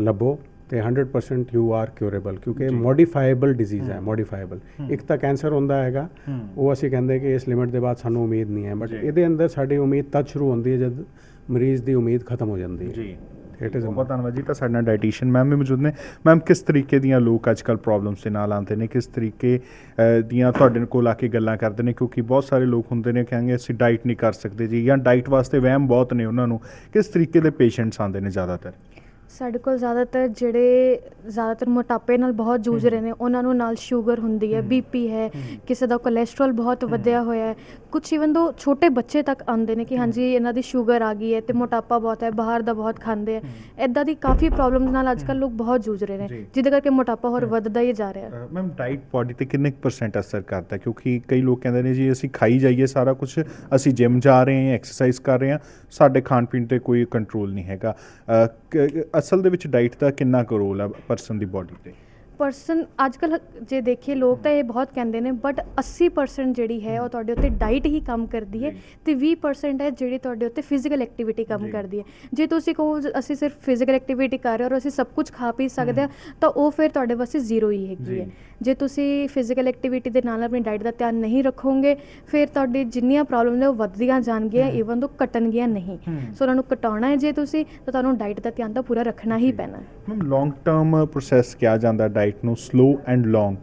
ਲੱਭੋ ਤੇ 100% ਯੂ ਆਰ ਕਿਉਰੇਬਲ ਕਿਉਂਕਿ ਮੋਡੀਫਾਈਬਲ ਡਿਜ਼ੀਜ਼ ਹੈ ਮੋਡੀਫਾਈਬਲ ਇੱਕ ਤਾਂ ਕੈਂਸਰ ਹੁੰਦਾ ਹੈਗਾ ਉਹ ਅਸੀਂ ਕਹਿੰਦੇ ਕਿ ਇਸ ਲਿਮਿਟ ਦੇ ਬਾਅਦ ਸਾਨੂੰ ਉਮੀਦ ਨਹੀਂ ਹੈ ਬਟ ਇਹਦੇ ਅੰਦਰ ਸਾਡੀ ਉਮੀਦ ਤਦ ਸ਼ੁਰੂ ਹੁੰਦੀ ਹੈ ਜਦ ਮਰੀਜ਼ ਦੀ ਉਮੀਦ ਖਤਮ ਹੋ ਜਾਂਦੀ ਹੈ। ਜੀ। ਇਟ ਇਜ਼ ਬਹੁਤ ਧੰਨਵਾਦ ਜੀ ਤਾਂ ਸਾਡੇ ਨਾਲ ਡਾਈਟੀਸ਼ੀਅਨ ਮੈਮ ਵੀ ਮੌਜੂਦ ਨੇ। ਮੈਮ ਕਿਸ ਤਰੀਕੇ ਦੀਆਂ ਲੋਕ ਅੱਜਕੱਲ ਪ੍ਰੋਬਲਮਸ ਦੇ ਨਾਲ ਆਉਂਦੇ ਨੇ? ਕਿਸ ਤਰੀਕੇ ਦੀਆਂ ਤੁਹਾਡੇ ਕੋਲ ਆ ਕੇ ਗੱਲਾਂ ਕਰਦੇ ਨੇ? ਕਿਉਂਕਿ ਬਹੁਤ ਸਾਰੇ ਲੋਕ ਹੁੰਦੇ ਨੇ ਕਹਿੰਗੇ ਅਸੀਂ ਡਾਈਟ ਨਹੀਂ ਕਰ ਸਕਦੇ ਜੀ ਜਾਂ ਡਾਈਟ ਵਾਸਤੇ ਵਹਿਮ ਬਹੁਤ ਨੇ ਉਹਨਾਂ ਨੂੰ। ਕਿਸ ਤਰੀਕੇ ਦੇ ਪੇਸ਼ੈਂਟਸ ਆਉਂਦੇ ਨੇ ਜ਼ਿਆਦਾਤਰ? ਸਾਡੇ ਕੋਲ ਜ਼ਿਆਦਾਤਰ ਜਿਹੜੇ ਜ਼ਿਆਦਾਤਰ ਮੋਟਾਪੇ ਨਾਲ ਬਹੁਤ ਜੂਝ ਰਹੇ ਨੇ ਉਹਨਾਂ ਨੂੰ ਨਾਲ ਸ਼ੂਗਰ ਹੁੰਦੀ ਹੈ ਬੀਪੀ ਹੈ ਕਿਸੇ ਦਾ ਕੋਲੇਸਟ੍ਰੋਲ ਬਹੁਤ ਵਧਿਆ ਹੋਇਆ ਹੈ। ਕੁਝ ਇਵਨ ਦੋ ਛੋਟੇ ਬੱਚੇ ਤੱਕ ਆਉਂਦੇ ਨੇ ਕਿ ਹਾਂਜੀ ਇਹਨਾਂ ਦੀ ਸ਼ੂਗਰ ਆ ਗਈ ਹੈ ਤੇ ਮੋਟਾਪਾ ਬਹੁਤ ਹੈ ਬਾਹਰ ਦਾ ਬਹੁਤ ਖਾਂਦੇ ਆ ਇਦਾਂ ਦੀ ਕਾਫੀ ਪ੍ਰੋਬਲਮਸ ਨਾਲ ਅੱਜਕੱਲ ਲੋਕ ਬਹੁਤ ਜੂਝ ਰਹੇ ਨੇ। ਜਿਹਦੇ ਕਰਕੇ ਮੋਟਾਪਾ ਹੋਰ ਵੱਧਦਾ ਹੀ ਜਾ ਰਿਹਾ ਹੈ। ਮੈਮ ਡਾਈਟ ਬਾਡੀ ਤੇ ਕਿੰਨੇ ਪਰਸੈਂਟ ਅਸਰ ਕਰਦਾ? ਕਿਉਂਕਿ ਕਈ ਲੋਕ ਕਹਿੰਦੇ ਨੇ ਜੀ ਅਸੀਂ ਖਾਈ ਜਾਈਏ ਸਾਰਾ ਕੁਝ ਅਸੀਂ ਜਿਮ ਜਾ ਰਹੇ ਹਾਂ ਐਕਸਰਸਾਈਜ਼ ਕਰ ਰਹੇ ਹਾਂ ਸਾਡੇ ਖਾਣ ਪੀਣ ਤੇ ਕੋਈ ਕੰਟਰੋਲ ਨਹੀਂ ਹੈਗਾ। ਅਸਲ ਦੇ ਵਿੱਚ ਡਾਈਟ ਦਾ ਕਿੰਨਾ ਕੁ ਰੋਲ ਹੈ ਪਰਸਨ ਦੀ ਬਾਡੀ ਤੇ? ਪਰਸਨ ਅੱਜਕੱਲ ਜੇ ਦੇਖੀਏ ਲੋਕ ਤਾਂ ਇਹ ਬਹੁਤ ਕਹਿੰਦੇ ਨੇ ਬਟ 80% ਜਿਹੜੀ ਹੈ ਉਹ ਤੁਹਾਡੇ ਉੱਤੇ ਡਾਈਟ ਹੀ ਕੰਮ ਕਰਦੀ ਹੈ ਤੇ 20% ਹੈ ਜਿਹੜੀ ਤੁਹਾਡੇ ਉੱਤੇ ਫਿਜ਼ੀਕਲ ਐਕਟੀਵਿਟੀ ਕੰਮ। ਕਰਦੀ ਹੈ। ਜੇ ਤੁਸੀਂ ਕਹੋ ਅਸੀਂ ਸਿਰਫ ਫਿਜ਼ੀਕਲ ਐਕਟੀਵਿਟੀ ਕਰ ਰਹੇ ਹਾਂ ਔਰ ਅਸੀਂ ਸਭ ਕੁਝ ਖਾ ਪੀ ਸਕਦੇ ਹਾਂ ਤਾਂ ਉਹ ਫਿਰ ਤੁਹਾਡੇ ਵਾਸਤੇ ਜ਼ੀਰੋ ਹੀ ਹੈਗੀ ਹੈ। ਜੀ। ਤੁਸੀਂ ਫਿਜ਼ੀਕਲ ਐਕਟੀਵਿਟੀ ਦੇ ਨਾਲ ਆਪਣੀ ਡਾਈਟ ਦਾ ਧਿਆਨ ਨਹੀਂ ਰੱਖੋਗੇ ਫਿਰ ਤੁਹਾਡੀ ਜਿੰਨੀਆਂ ਪ੍ਰੋਬਲਮ ਨੇ ਉਹ ਵੱਧਦੀਆਂ ਜਾਣਗੀਆਂ ਈਵਨ ਤੋਂ ਘਟਣਗੀਆਂ ਨਹੀਂ। ਸੋ ਉਹਨਾਂ ਨੂੰ ਘਟਾਉਣਾ ਹੈ ਜੇ ਤੁਸੀਂ ਤਾਂ ਤੁਹਾਨੂੰ ਡਾਈਟ ਦਾ ਧਿਆਨ ਤਾਂ ਪੂਰਾ ਰੱਖਣਾ ਹੀ ਪੈਣਾ। ਹੈ ਮੈਮ ਲੌਂਗ ਟਰਮ ਪ੍ਰੋਸੈਸ ਕਿਹਾ ਜਾਂਦਾ ਡਾਈਟ ਨੂੰ ਸਲੋ ਐਂਡ ਲੌਂਗ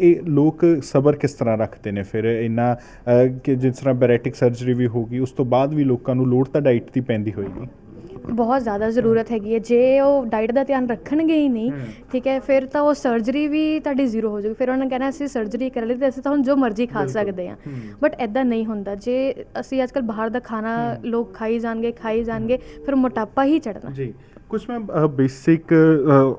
ਇਹ ਲੋਕ ਸਬਰ ਕਿਸ ਤਰ੍ਹਾਂ ਰੱਖਦੇ ਨੇ ਫਿਰ? ਇੰਨਾ ਅ, ਕਿ ਜਿਸ ਤਰ੍ਹਾਂ ਬੈਰੇਟਿਕ ਸਰਜਰੀ ਵੀ ਹੋਗੀ ਉਸ ਤੋਂ ਬਾਅਦ ਵੀ ਲੋਕਾਂ ਨੂੰ ਲੋੜ ਤਾਂ ਡਾਈਟ ਦੀ ਪੈਂਦੀ ਹੋਏਗੀ। ਬਹੁਤ ਜ਼ਿਆਦਾ ਜ਼ਰੂਰਤ ਹੈਗੀ ਹੈ। ਜੇ ਉਹ ਡਾਈਟ ਦਾ ਧਿਆਨ ਰੱਖਣਗੇ ਹੀ ਨਹੀਂ ਠੀਕ ਹੈ ਫਿਰ ਤਾਂ ਉਹ ਸਰਜਰੀ ਵੀ ਤੁਹਾਡੀ ਜ਼ੀਰੋ ਹੋ ਜਾਊਗੀ। ਫਿਰ ਉਹਨਾਂ ਨੇ ਕਹਿਣਾ ਅਸੀਂ ਸਰਜਰੀ ਕਰ ਲਈ ਤੇ ਅਸੀਂ ਤਾਂ ਹੁਣ ਜੋ ਮਰਜ਼ੀ ਖਾ ਸਕਦੇ ਹਾਂ। ਬਟ ਐਦਾਂ ਨਹੀਂ ਹੁੰਦਾ। ਜੇ ਅਸੀਂ ਅੱਜਕੱਲ ਬਾਹਰ ਦਾ ਖਾਣਾ ਲੋਕ ਖਾਈ ਜਾਣਗੇ ਖਾਈ ਜਾਣਗੇ ਫਿਰ ਮੋਟਾਪਾ ਹੀ ਚੜਨਾ ਜੀ। ਕੁਝ ਮੈਂ ਬੇਸਿਕ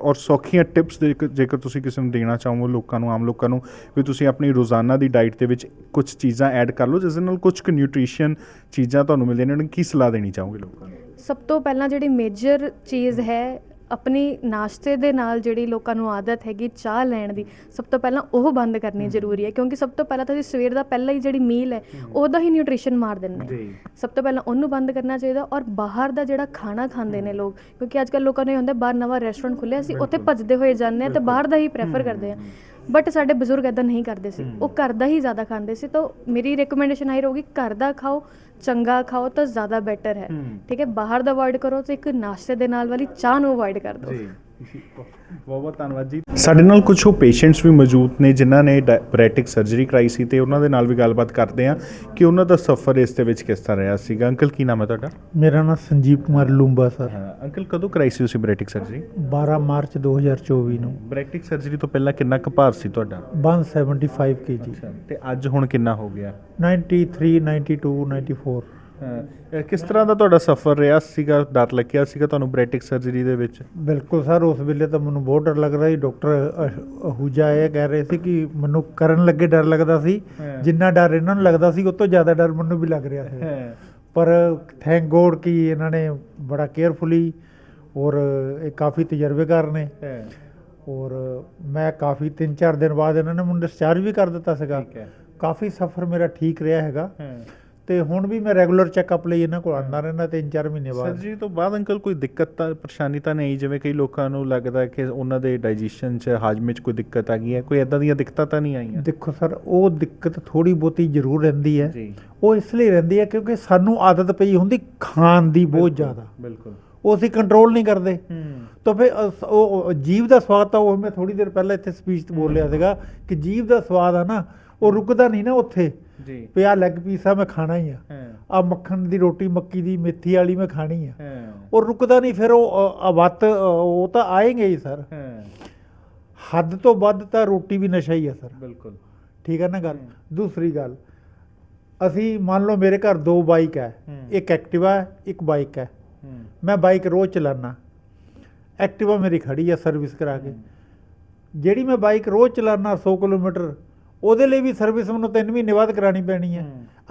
ਔਰ ਸੌਖੀਆਂ ਟਿਪਸ ਦੇ ਜੇਕਰ ਤੁਸੀਂ ਕਿਸੇ ਨੂੰ ਦੇਣਾ ਚਾਹੋ ਲੋਕਾਂ ਨੂੰ, ਆਮ ਲੋਕਾਂ ਨੂੰ, ਵੀ ਤੁਸੀਂ ਆਪਣੀ ਰੋਜ਼ਾਨਾ ਦੀ ਡਾਈਟ ਦੇ ਵਿੱਚ ਕੁਝ ਚੀਜ਼ਾਂ ਐਡ ਕਰ ਲਓ, ਜਿਸ ਦੇ ਨਾਲ ਕੁਝ ਕੁ ਨਿਊਟ੍ਰੀਸ਼ਨ ਚੀਜ਼ਾਂ ਤੁਹਾਨੂੰ ਮਿਲਦੀਆਂ ਨੇ, ਉਹਨਾਂ ਨੂੰ ਕੀ ਸਲਾਹ ਦੇਣੀ ਚਾਹੋਗੇ ਲੋਕਾਂ ਨੂੰ? ਸਭ ਤੋਂ ਪਹਿਲਾਂ ਜਿਹੜੀ ਮੇਜਰ ਚੀਜ਼ ਹੈ ਆਪਣੀ ਨਾਸ਼ਤੇ ਦੇ ਨਾਲ ਜਿਹੜੀ ਲੋਕਾਂ ਨੂੰ ਆਦਤ ਹੈਗੀ ਚਾਹ ਲੈਣ ਦੀ ਸਭ ਤੋਂ ਪਹਿਲਾਂ ਉਹ ਬੰਦ ਕਰਨੀ ਜ਼ਰੂਰੀ ਹੈ ਕਿਉਂਕਿ ਸਭ ਤੋਂ ਪਹਿਲਾਂ ਤਾਂ ਅਸੀਂ ਸਵੇਰ ਦਾ ਪਹਿਲਾਂ ਹੀ ਜਿਹੜੀ ਮੀਲ ਹੈ ਉਹਦਾ ਹੀ ਨਿਊਟ੍ਰੀਸ਼ਨ ਮਾਰ ਦਿੰਦੇ ਹਾਂ ਸਭ ਤੋਂ ਪਹਿਲਾਂ ਉਹਨੂੰ ਬੰਦ ਕਰਨਾ ਚਾਹੀਦਾ ਔਰ ਬਾਹਰ ਦਾ ਜਿਹੜਾ ਖਾਣਾ ਖਾਂਦੇ ਨੇ ਲੋਕ ਕਿਉਂਕਿ ਅੱਜ ਕੱਲ੍ਹ ਲੋਕਾਂ ਨੂੰ ਇਹ ਹੁੰਦਾ ਬਾਹਰ ਨਵਾਂ ਰੈਸਟੋਰੈਂਟ ਖੁੱਲਿਆ ਸੀ ਉੱਥੇ ਭੱਜਦੇ ਹੋਏ ਜਾਂਦੇ ਆ ਤੇ ਬਾਹਰ ਦਾ ਹੀ ਪ੍ਰੈਫਰ ਕਰਦੇ ਆ। ਬਟ ਸਾਡੇ ਬਜ਼ੁਰਗ ਇਦਾਂ ਨਹੀਂ ਕਰਦੇ ਸੀ। ਉਹ ਘਰ ਦਾ ਹੀ ਜ਼ਿਆਦਾ ਖਾਂਦੇ ਸੀ। ਤਾਂ ਮੇਰੀ ਰეკਮੈਂਡੇਸ਼ਨ ਆਈ ਰਹੂਗੀ ਘਰ ਦਾ ਖਾਓ ਚੰਗਾ ਖਾਓ ਤਾਂ ਜ਼ਿਆਦਾ ਬੈਟਰ ਹੈ। ਠੀਕ ਹੈ ਬਾਹਰ ਦਾ ਅਵੋਇਡ ਕਰੋ ਤੇ ਇੱਕ ਨਾਸ਼ਤੇ ਦੇ ਨਾਲ ਵਾਲੀ ਚਾਹ ਨੂੰ ਅਵੋਇਡ ਕਰ ਦਿਓ। ਜੀ। ਬਹੁਤ ਬਹੁਤ ਧੰਨਵਾਦ ਜੀ। ਸਾਡੇ ਨਾਲ ਕੁਝ ਉਹ ਪੇਸ਼ੈਂਟਸ ਵੀ ਮੌਜੂਦ ਨੇ ਜਿਨ੍ਹਾਂ ਨੇ ਬ੍ਰੈਟਿਕ ਸਰਜਰੀ ਕਰਾਈ ਸੀ ਤੇ ਉਹਨਾਂ ਦੇ ਨਾਲ ਵੀ ਗੱਲਬਾਤ ਕਰਦੇ ਆ ਕਿ ਉਹਨਾਂ ਦਾ ਸਫ਼ਰ ਇਸ ਦੇ ਵਿੱਚ ਕਿਸ ਤਰ੍ਹਾਂ ਰਿਹਾ ਸੀਗਾ। ਅੰਕਲ ਕੀ ਨਾਮ ਹੈ ਤੁਹਾਡਾ? ਮੇਰਾ ਨਾਮ ਸੰਜੀਵ ਕੁਮਾਰ ਲੂੰਬਾ ਸਰ। ਹਾਂ ਅੰਕਲ ਕਦੋਂ ਕਰਾਈ ਸੀ ਤੁਸੀਂ ਬ੍ਰੈਟਿਕ ਸਰਜਰੀ? 12 ਮਾਰਚ 2024 ਨੂੰ। ਬ੍ਰੈਟਿਕ ਸਰਜਰੀ ਤੋਂ ਪਹਿਲਾਂ ਕਿੰਨਾ ਕੁ ਭਾਰ ਸੀ ਤੁਹਾਡਾ? 175 kg ਤੇ ਅੱਜ ਹੁਣ ਕਿੰਨਾ ਹੋ ਗਿਆ? 93 92 94 ਹਾਂ ਕਿਸ ਤਰ੍ਹਾਂ ਦਾ ਤੁਹਾਡਾ ਸਫ਼ਰ ਰਿਹਾ ਸੀਗਾ? ਡਰ ਲੱਗਿਆ ਸੀਗਾ ਤੁਹਾਨੂੰ ਬ੍ਰੈਟਿਕ ਸਰਜਰੀ ਦੇ ਵਿੱਚ? ਬਿਲਕੁਲ ਸਰ ਉਸ ਵੇਲੇ ਤਾਂ ਮੈਨੂੰ ਬਹੁਤ ਡਰ ਲੱਗਦਾ ਸੀ। ਡਾਕਟਰ ਅਹ- ਅਹੂਜਾ ਇਹ ਕਹਿ ਰਹੇ ਸੀ ਕਿ ਮੈਨੂੰ ਕਰਨ ਲੱਗੇ ਡਰ ਲੱਗਦਾ ਸੀ। ਜਿੰਨਾ ਡਰ ਇਹਨਾਂ ਨੂੰ ਲੱਗਦਾ ਸੀ ਉਸ ਤੋਂ ਜ਼ਿਆਦਾ ਡਰ ਮੈਨੂੰ ਵੀ ਲੱਗ ਰਿਹਾ ਸੀ। ਪਰ ਥੈਂਕ ਗੋਡ ਕਿ ਇਹਨਾਂ ਨੇ ਬੜਾ ਕੇਅਰਫੁਲੀ ਔਰ ਇਹ ਕਾਫੀ ਤਜਰਬੇਕਾਰ ਨੇ। ਔਰ ਮੈਂ ਕਾਫੀ 3-4 ਦਿਨ ਬਾਅਦ ਇਹਨਾਂ ਨੇ ਮੈਨੂੰ ਡਿਸਚਾਰਜ ਵੀ ਕਰ ਦਿੱਤਾ ਸੀਗਾ। ਕਾਫੀ ਸਫ਼ਰ ਮੇਰਾ ਠੀਕ ਰਿਹਾ ਹੈਗਾ। ਤੇ ਹੁਣ ਵੀ ਮੈਂ ਰੈਗੂਲਰ ਚੈੱਕਅਪ ਲਈ ਇਹਨਾਂ ਕੋਲ ਆਉਂਦਾ ਰਹਿੰਦਾ ਤਿੰਨ ਚਾਰ ਮਹੀਨੇ ਬਾਅਦ। ਸਰਜਰੀ ਤੋਂ ਬਾਅਦ ਅੰਕਲ ਕੋਈ ਦਿੱਕਤ ਤਾਂ ਪਰੇਸ਼ਾਨੀ ਤਾਂ ਨਹੀਂ ਜਿਵੇਂ ਕਈ ਲੋਕਾਂ ਨੂੰ ਲੱਗਦਾ ਕਿ ਉਹਨਾਂ ਦੇ ਡਾਈਜੈਸ਼ਨ 'ਚ ਹਾਜ਼ਮੇ 'ਚ ਕੋਈ ਦਿੱਕਤ ਆ ਗਈ ਹੈ ਕੋਈ ਐਦਾਂ ਦੀਆਂ ਦਿੱਕਤਾਂ ਤਾਂ ਨਹੀਂ ਆਈਆਂ? ਦੇਖੋ ਸਰ ਉਹ ਦਿੱਕਤ ਥੋੜੀ ਬਹੁਤੀ ਜ਼ਰੂਰ ਰਹਿੰਦੀ ਹੈ। ਉਹ ਇਸ ਲਈ ਰਹਿੰਦੀ ਹੈ ਕਿਉਂਕਿ ਸਾਨੂੰ ਆਦਤ ਪਈ ਹੁੰਦੀ ਖਾਣ ਦੀ ਬਹੁਤ ਜ਼ਿਆਦਾ। ਬਿਲਕੁਲ। ਉਹ ਅਸੀਂ ਕੰਟਰੋਲ ਨਹੀਂ ਕਰਦੇ। ਤਾਂ ਫਿਰ ਉਹ ਜੀਵ ਦਾ ਸਵਾਦ ਤਾਂ ਉਹ ਮੈਂ ਥੋੜੀ ਦੇਰ ਪਹਿਲਾਂ ਇੱਥੇ ਸਪੀਚ 'ਚ ਬੋਲਿਆ ਸੀਗਾ ਕਿ ਜੀਵ ਦਾ ਸਵਾਦ ਆ ਨਾ ਉਹ ਰੁਕਦਾ ਨਹੀਂ ਨਾ ਉੱਥੇ। ਜੀ। ਵੀ ਆਹ ਲੈਗ ਪੀਸ ਆ ਮੈਂ ਖਾਣਾ ਹੀ ਆ। ਆ ਮੱਖਣ ਦੀ ਰੋਟੀ ਮੱਕੀ ਦੀ ਮੇਥੀ ਵਾਲੀ ਮੈਂ ਖਾਣੀ ਆ। ਉਹ ਰੁਕਦਾ ਨਹੀਂ ਫਿਰ ਉਹ ਅਵਤ ਉਹ ਤਾਂ ਆਏਗੇ ਹੀ ਸਰ। ਹੱਦ ਤੋਂ ਵੱਧ ਤਾਂ ਰੋਟੀ ਵੀ ਨਸ਼ਾ ਹੀ ਆ ਸਰ। ਬਿਲਕੁਲ। ਠੀਕ ਹੈ ਨਾ ਗੱਲ? ਦੂਸਰੀ ਗੱਲ ਅਸੀਂ ਮੰਨ ਲਓ ਮੇਰੇ ਘਰ ਦੋ ਬਾਈਕ ਹੈ। ਇੱਕ ਐਕਟਿਵਾ ਹੈ ਇੱਕ ਬਾਈਕ ਹੈ। ਮੈਂ ਬਾਈਕ ਰੋਜ਼ ਚਲਾਨਾ। ਐਕਟਿਵਾ ਮੇਰੀ ਖੜੀ ਹੈ ਸਰਵਿਸ ਕਰਾ ਕੇ। ਜਿਹੜੀ ਮੈਂ ਬਾਈਕ ਰੋਜ਼ ਚਲਾਨਾ 100 ਕਿਲੋਮੀਟਰ ਉਹਦੇ ਲਈ ਵੀ ਸਰਵਿਸ ਮੈਨੂੰ 3 ਮਹੀਨੇ ਬਾਅਦ ਕਰਾਣੀ ਪੈਣੀ ਹੈ।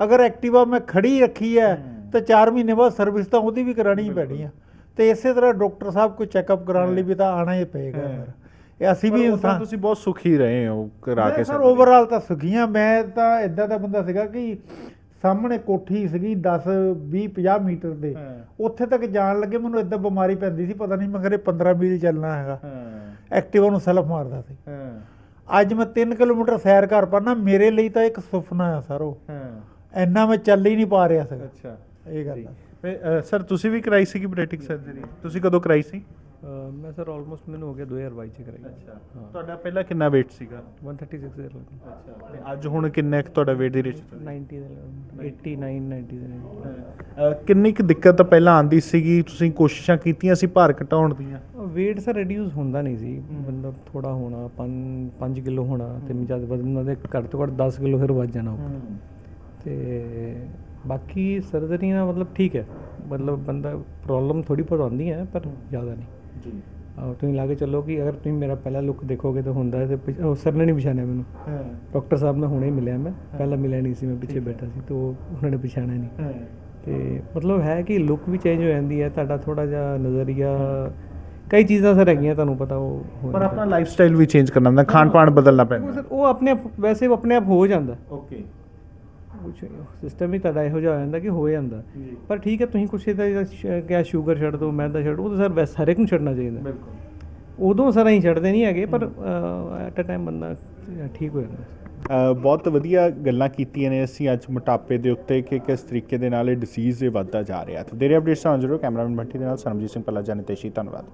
ਅਗਰ ਐਕਟਿਵਾ ਮੈਂ ਖੜੀ ਰੱਖੀ ਹੈ। ਤਾਂ 4 ਮਹੀਨੇ ਬਾਅਦ ਸਰਵਿਸ ਤਾਂ ਉਹਦੀ ਵੀ ਕਰਾਣੀ ਪੈਣੀ ਹੈ। ਤੇ ਇਸੇ ਤਰ੍ਹਾਂ ਡਾਕਟਰ ਸਾਹਿਬ ਕੋਈ ਚੈੱਕਅਪ ਕਰਾਉਣ ਲਈ ਵੀ ਤਾਂ ਆਣਾ ਹੀ ਪਏਗਾ ਇਹ ਅਸੀਂ ਵੀ ਇਨਸਾਨ ਤੁਸੀਂ ਬਹੁਤ ਸੁਖੀ ਰਹੇ ਹੋ ਕਰਾ ਕੇ ਸਰ। ਓਵਰਆਲ ਤਾਂ ਸੁਖੀਆਂ ਮੈਂ ਤਾਂ ਇਦਾਂ ਦਾ ਬੰਦਾ ਸੀਗਾ ਕਿ ਸਾਹਮਣੇ ਕੋਠੀ ਸੀਗੀ 10 20 50 ਮੀਟਰ ਦੇ। ਉੱਥੇ ਤੱਕ ਜਾਣ ਲੱਗੇ ਮੈਨੂੰ ਇਦਾਂ ਬਿਮਾਰੀ ਪੈਂਦੀ ਸੀ ਪਤਾ ਨਹੀਂ ਮੈਂ ਖਰੇ 15 ਮੀਲ ਚੱਲਣਾ ਹੈਗਾ। ਐਕਟਿਵਾ ਨੂੰ ਸੈਲਫ ਮਾਰਦਾ ਸੀ। ਅੱਜ ਮੈਂ 3 ਕਿਲੋਮੀਟਰ ਸੈਰ ਕਰ ਪਾਣਾ ਮੇਰੇ ਲਈ ਤਾਂ ਇੱਕ ਸੁਪਨਾ ਆ ਸਰ ਉਹ। ਹਾਂ। ਇੰਨਾ ਮੈਂ ਚੱਲ ਹੀ ਨਹੀਂ ਪਾ ਰਿਹਾ ਸੀਗਾ ਅੱਛਾ। ਇਹ ਗੱਲ ਤੇ ਸਰ ਤੁਸੀਂ ਵੀ ਕਰਾਈ ਸੀ ਕਿ ਬ੍ਰੇਟਿਕ ਸਰਜਰੀ? ਤੁਸੀਂ ਕਦੋਂ ਕਰਾਈ ਸੀ? ਮੈਂ ਸਰ ਆਲਮੋਸਟ ਮੈਨੂੰ ਹੋ ਗਿਆ 2022 ਚ ਕਰਾਈ। ਅੱਛਾ। ਹਾਂ। ਤੁਹਾਡਾ ਪਹਿਲਾਂ ਕਿੰਨਾ weight ਸੀਗਾ? 136 ਦੇ ਅੱਛਾ। ਤੇ ਅੱਜ ਹੁਣ ਕਿੰਨਾ ਕੁ ਤੁਹਾਡਾ weight ਦੀ ਰੇਸ਼ੋ 90 ਦੇ ਲਓ 89 90 ਦੇ ਕਿੰਨੀ ਕੁ ਦਿੱਕਤ ਪਹਿਲਾਂ ਆਂਦੀ ਸੀਗੀ? ਤੁਸੀਂ ਕੋਸ਼ਿਸ਼ਾਂ ਕੀਤੀਆਂ ਸੀ ਭਾਰ ਘਟਾਉਣ ਦੀਆਂ? Weight ਸਰ ਰਿਡਿਊਸ ਹੁੰਦਾ ਨਹੀਂ ਸੀ। ਮਤਲਬ ਥੋੜਾ ਹੋਣਾ 5 5 ਕਿਲੋ ਹੋਣਾ ਤੇ ਜਦ ਵਧਣਾ ਤੇ ਘੱਟ ਤੋਂ ਘੱਟ 10 ਕਿਲੋ ਫਿਰ ਵੱਧ ਜਾਣਾ। ਤੇ ਬਾਕੀ ਸਰਜਰੀਆਂ ਮਤਲਬ ਠੀਕ ਹੈ। ਮਤਲਬ ਬੰਦਾ ਪ੍ਰੋਬਲਮ ਥੋੜੀ ਬਹੁਤ ਆਉਂਦੀ ਹੈ ਪਰ ਜ਼ਿਆਦਾ ਨਹੀਂ। ਜੀ। ਤੁਸੀਂ ਲਾ ਕੇ ਚੱਲੋ ਕਿ ਅਗਰ ਤੁਸੀਂ ਮੇਰਾ ਪਹਿਲਾ ਲੁੱਕ ਦੇਖੋਗੇ ਤਾਂ ਹੁੰਦਾ ਹੈ ਤੇ ਉਹ ਸਰ ਨੇ ਨਹੀਂ ਪਛਾਣਿਆ ਮੈਨੂੰ। ਹਾਂ। ਡਾਕਟਰ ਸਾਹਿਬ ਨਾਲ ਹੁਣੇ ਮਿਲਿਆ ਮੈਂ। ਪਹਿਲਾਂ ਮਿਲਿਆ ਨਹੀਂ ਸੀ ਮੈਂ ਪਿੱਛੇ ਬੈਠਾ ਸੀ ਤਾਂ ਉਹ ਉਹਨਾਂ ਨੇ ਪਛਾਣਿਆ ਨਹੀਂ। ਤੇ ਮਤਲਬ ਹੈ ਕਿ ਲੁੱਕ ਵੀ ਚੇਂਜ ਹੋ ਜਾਂਦੀ ਹੈ ਤੁਹਾਡਾ ਥੋੜਾ ਜਿਹਾ ਨਜ਼ਰੀਆ ਕਈ ਚੀਜ਼ਾਂ ਸਰ ਹੈਗੀਆਂ ਤੁਹਾਨੂੰ ਪਤਾ ਉਹ ਹੋ ਪਰ। ਆਪਣਾ ਲਾਈਫ ਸਟਾਈਲ ਵੀ ਚੇਂਜ ਕਰਨਾ ਪੈਂਦਾ ਖਾਣ ਪਾਣ ਬਦਲਣਾ ਉਹ ਪੈਂਦਾ ਸਰ ਉਹ ਆਪਣੇ ਆਪ ਵੈਸੇ ਆਪਣੇ ਆਪ ਹੋ ਜਾਂਦਾ। ਓਕੇ ਕੁਛ ਸਿਸਟਮ ਹੀ ਤੁਹਾਡਾ ਇਹੋ ਜਿਹਾ ਹੋ ਜਾਂਦਾ ਕਿ ਹੋ ਜਾਂਦਾ। ਪਰ ਠੀਕ ਹੈ ਤੁਸੀਂ ਕੁਛ ਇਹਦਾ ਕਿਆ ਸ਼ੂਗਰ ਛੱਡ ਦਿਓ ਮੈਦਾ ਛੱਡ ਉਹ ਤਾਂ ਸਰ ਵੈਸੇ ਹਰ ਇੱਕ ਨੂੰ ਛੱਡਣਾ ਚਾਹੀਦਾ। ਬਿਲਕੁਲ। ਉਦੋਂ ਸਰ ਅਸੀਂ ਛੱਡਦੇ ਨਹੀਂ ਹੈਗੇ ਪਰ ਐਟ ਅ ਟਾਈਮ ਬੰਦਾ ਠੀਕ ਹੋ ਜਾਂਦਾ। ਅ, ਬਹੁਤ ਵਧੀਆ ਗੱਲਾਂ ਕੀਤੀਆਂ ਨੇ ਅਸੀਂ ਅੱਜ ਮੋਟਾਪੇ ਦੇ ਉੱਤੇ ਕਿ ਕਿਸ ਤਰੀਕੇ ਦੇ ਨਾਲ ਇਹ ਡਿਸੀਜ਼ ਇਹ ਵੱਧਦਾ ਜਾ ਰਿਹਾ ਤੇ ਦੇਰੇ ਅਪਡੇਟਸ ਨਾਲ ਜਰੂਰ ਕੈਮਰਾਮੈਨ ਬੰਟੀ ਦੇ ਨਾਲ ਸਰਮਜੀਤ ਸਿੰਘ ਪੱਲਾ ਜਾਨੇ ਤੇਸ਼ੀ ਧੰਨਵਾਦ।